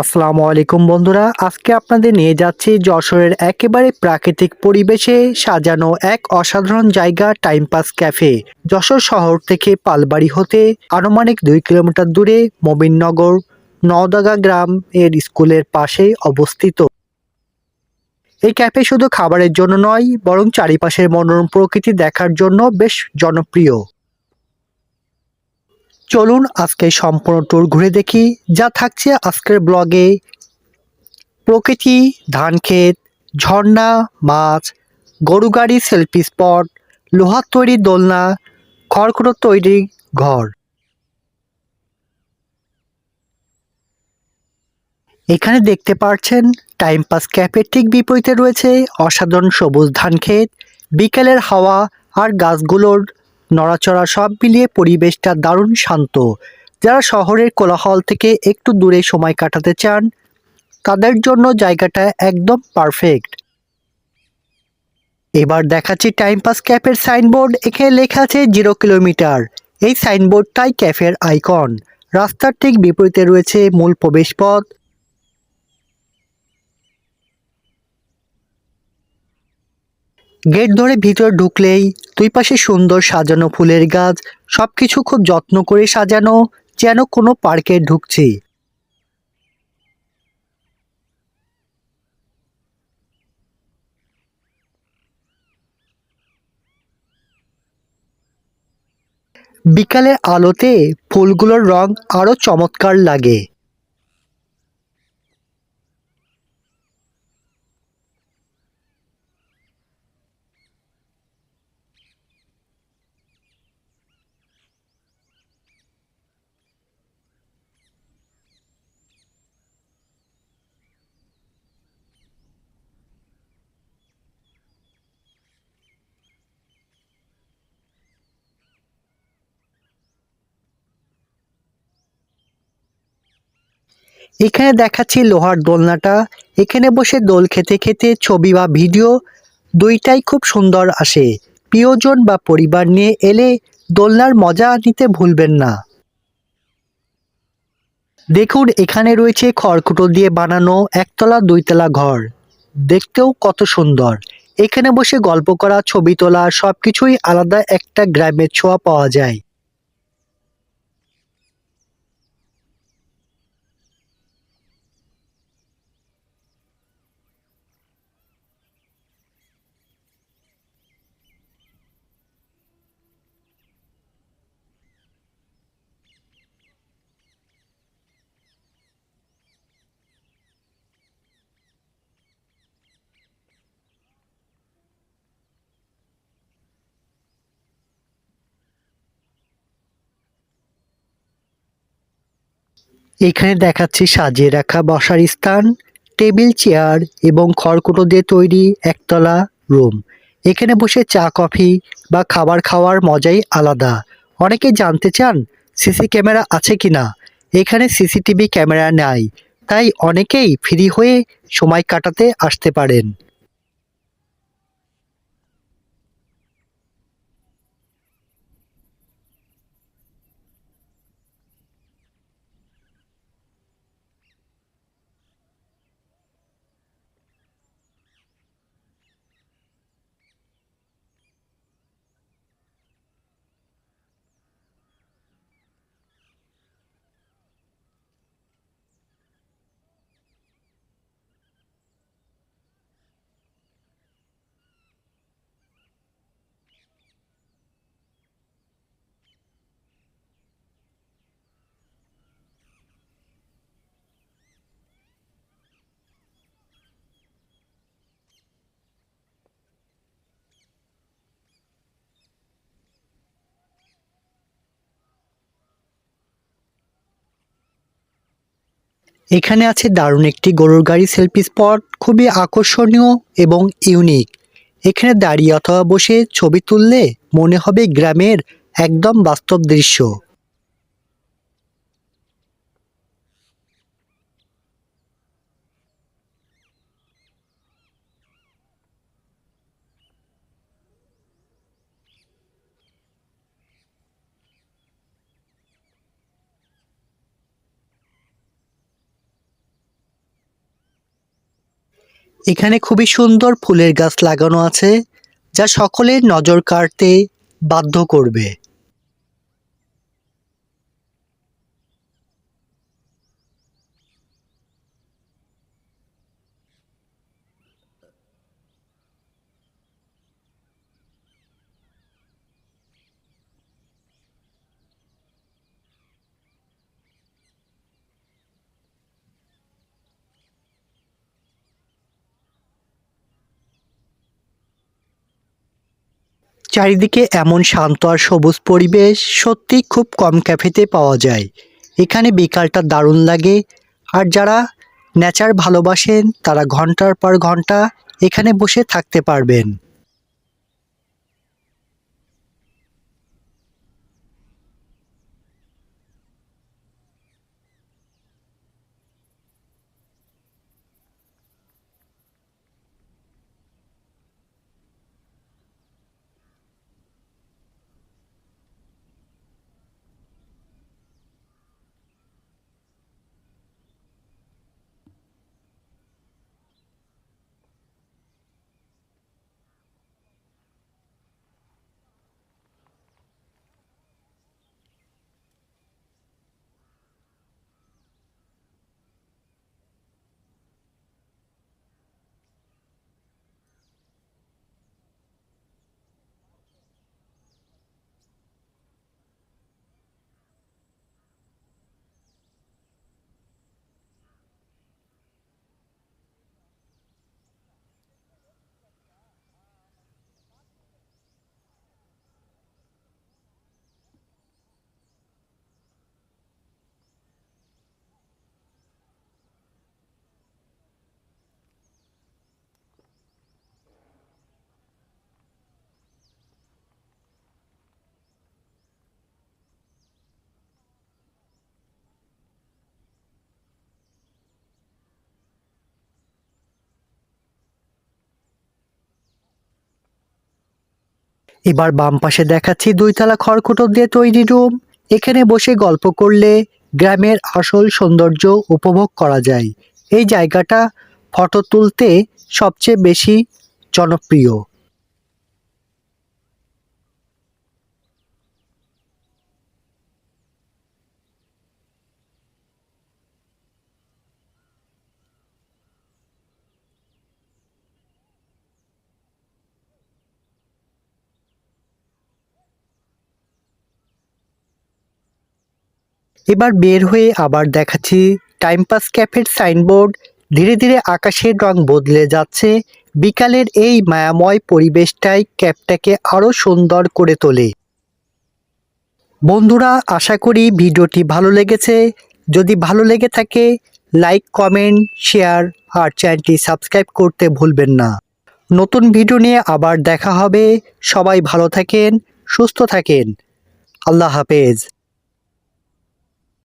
আসসালামু আলাইকুম বন্ধুরা, আজকে আপনাদের নিয়ে যাচ্ছি যশোরের একেবারে প্রাকৃতিক পরিবেশে সাজানো এক অসাধারণ জায়গা টাইম পাস ক্যাফে। যশোর শহর থেকে পালবাড়ি হতে আনুমানিক দুই কিলোমিটার দূরে মবিননগর, নওদাগা গ্রাম এর স্কুলের পাশে অবস্থিত। এই ক্যাফে শুধু খাবারের জন্য নয়, বরং চারিপাশের মনোরম প্রকৃতি দেখার জন্য বেশ জনপ্রিয়। চলুন আজকে সম্পূর্ণ ট্যুর ঘুরে দেখি যা থাকছে আজকের ব্লগে প্রকৃতি, ধান ক্ষেত, ঝর্ণা, মাছ, গরু গাড়ি সেলফি স্পট লোহার তৈরি দোলনা, খড়কুটো তৈরি ঘর। এখানে দেখতে পাচ্ছেন টাইম পাস ক্যাফের ঠিক বিপরীতে রয়েছে অসাধারণ সবুজ ধান ক্ষেত, বিকেলের হাওয়া আর গাছগুলোর নড়াচড়া সব মিলিয়ে পরিবেশটা দারুণ শান্ত। যারা শহরের কোলাহল থেকে একটু দূরে সময় কাটাতে চান, তাদের জন্য জায়গাটা একদম পারফেক্ট। এবার দেখাচ্ছি টাইম পাস ক্যাফের সাইনবোর্ড। এখানে লেখা আছে জিরো কিলোমিটার। এই সাইনবোর্ডটাই ক্যাফের আইকন। রাস্তার ঠিক বিপরীতে রয়েছে মূল প্রবেশপথ। গেট ধরে ভিতরে ঢুকলেই দুই পাশে সুন্দর সাজানো ফুলের গাছ, সবকিছু খুব যত্ন করে সাজানো, যেন কোনো পার্কে ঢুকছি। বিকালের আলোতে ফুলগুলোর রং আরও চমৎকার লাগে। এখানে দেখাচ্ছি লোহার দোলনাটা। এখানে বসে দোল খেতে খেতে ছবি বা ভিডিও দুইটাই খুব সুন্দর আসে। প্রিয়জন বা পরিবার নিয়ে এলে দোলনার মজা নিতে ভুলবেন না। দেখুন, এখানে রয়েছে খড়কুটো দিয়ে বানানো একতলা, দুইতলা ঘর। দেখতেও কত সুন্দর। এখানে বসে গল্প করা, ছবি তোলা, সবকিছুই আলাদা একটা গ্রামের ছোঁয়া পাওয়া যায়। এখানে দেখাচ্ছি সাজিয়ে রাখা বসার স্থান, টেবিল, চেয়ার এবং খড়কুটো দিয়ে তৈরি একতলা রুম। এখানে বসে চা, কফি বা খাবার খাওয়ার মজাই আলাদা। অনেকে জানতে চান, সিসি ক্যামেরা আছে কিনা? এখানে সিসিটিভি ক্যামেরা নাই, তাই অনেকেই ফ্রি হয়ে সময় কাটাতে আসতে পারেন। এখানে আছে দারুণ একটি গরুর গাড়ি সেলফি স্পট খুবই আকর্ষণীয় এবং ইউনিক এখানে দাঁড়িয়ে অথবা বসে ছবি তুললে মনে হবে গ্রামের একদম বাস্তব দৃশ্য। এখানে খুবই সুন্দর ফুলের গাছ লাগানো আছে যা সকলের নজর কাড়তে বাধ্য করবে। চারিদিকে এমন শান্ত আর সবুজ পরিবেশ সত্যি খুব কম ক্যাফেতে পাওয়া যায়। এখানে বিকালটা দারুণ লাগে। আর যারা নেচার ভালোবাসেন, তারা ঘণ্টার পর ঘণ্টা এখানে বসে থাকতে পারবেন। এবার বাম পাশে দেখাচ্ছি দুইতলা খড়কুটো দিয়ে তৈরি রুম। এখানে বসে গল্প করলে গ্রামের আসল সৌন্দর্য উপভোগ করা যায়। এই জায়গাটা ফটো তুলতে সবচেয়ে বেশি জনপ্রিয়। এবার বের হয়ে আবার দেখাচ্ছি টাইম পাস ক্যাফের সাইনবোর্ড ধীরে ধীরে আকাশের রং বদলে যাচ্ছে। বিকালের এই মায়াময় পরিবেশটাই ক্যাবটাকে আরও সুন্দর করে তোলে। বন্ধুরা, আশা করি ভিডিওটি ভালো লেগেছে। যদি ভালো লেগে থাকে লাইক কমেন্ট শেয়ার আর চ্যানেলটি সাবস্ক্রাইব করতে ভুলবেন না। নতুন ভিডিও নিয়ে আবার দেখা হবে। সবাই ভালো থাকেন, সুস্থ থাকেন। আল্লাহ হাফেজ।